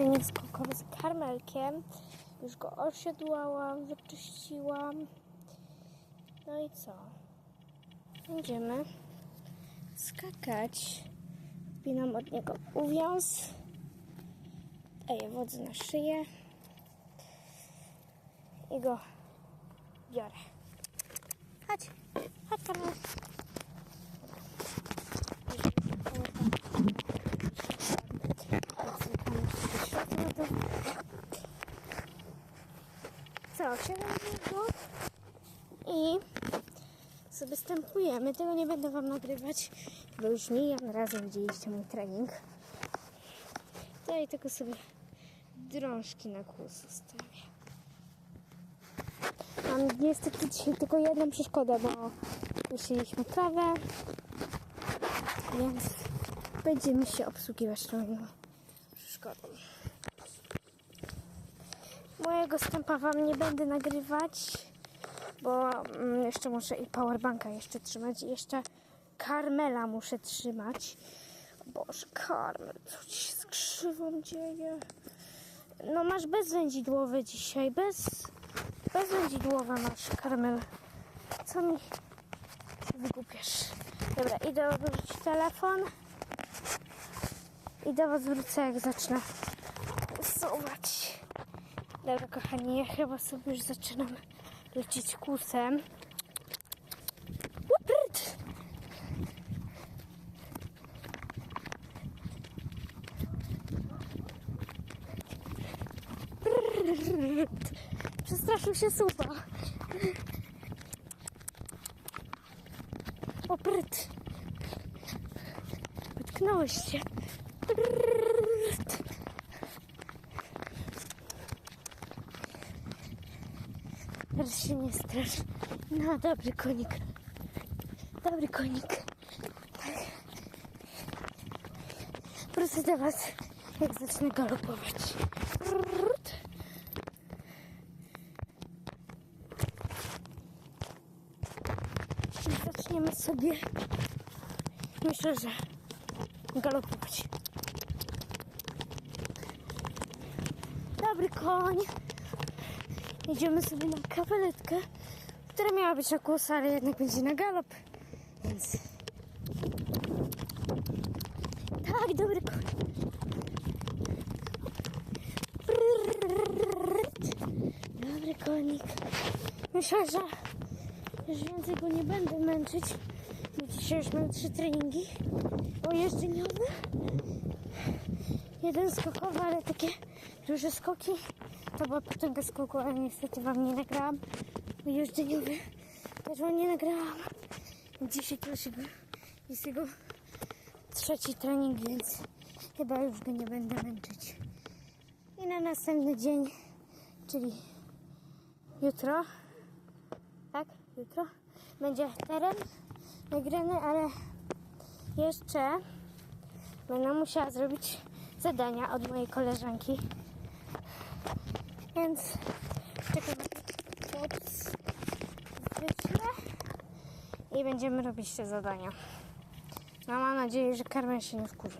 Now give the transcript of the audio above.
Skokowy z karmelkiem. Już go osiodłałam, wyczyściłam. No i co? Będziemy skakać. Wpinam od niego uwiąz. Daję wodę na szyję. I go biorę. Chodź, chodź Karmel. Co, 7 minut i sobie stępujemy. Tego nie będę Wam nagrywać, bo już milion razy widzieliście mój trening. Tutaj tylko sobie drążki na kół zostawię. Mam niestety dzisiaj tylko jedną przeszkodę, bo musieliśmy trawę, więc będziemy się obsługiwać tą przeszkodą. Mojego stępa Wam nie będę nagrywać, bo mm, jeszcze muszę i powerbanka jeszcze trzymać i jeszcze Karmela muszę trzymać. Boże, Karmel, co ci się z krzywą dzieje? No masz bezwędzidłowe dzisiaj, bez, bezwędzidłowe masz, Karmel. Co mi się wygłupiasz? Dobra, idę odłożyć telefon i do was wrócę, jak zacznę usuwać. Dobra, kochani, ja chyba sobie już zaczynam lecieć kusem. Brrrt. Przestraszył się supa. O, pryt. Wytknąłeś się. Brrrt. Teraz się nie strasz. No, dobry konik. Dobry konik. Tak. Wrócę do was, jak zacznę galopować. Zaczniemy sobie, myślę, że galopować. Dobry koń. Idziemy sobie na kawaletkę, która miała być na kurs, ale jednak będzie na galop. Więc. Tak, dobry. Brrrt. Dobry konik. Myślę, że już więcej go nie będę męczyć. Dzisiaj już mam trzy treningi ojeżdżeniowe. Jeden skokowy, ale takie duże skoki. To była potęga skoku, ale niestety wam nie nagrałam. Jeżdżeniowy też wam nie nagrałam. Dzisiaj już jego, jest jego trzeci trening, więc chyba już go nie będę męczyć. I na następny dzień, czyli jutro, tak, jutro, będzie teren nagrany, ale jeszcze będę musiała zrobić zadania od mojej koleżanki. Więc czekaj, pod wyślę i będziemy robić te zadania. No mam nadzieję, że Karmen się nie wkurzy.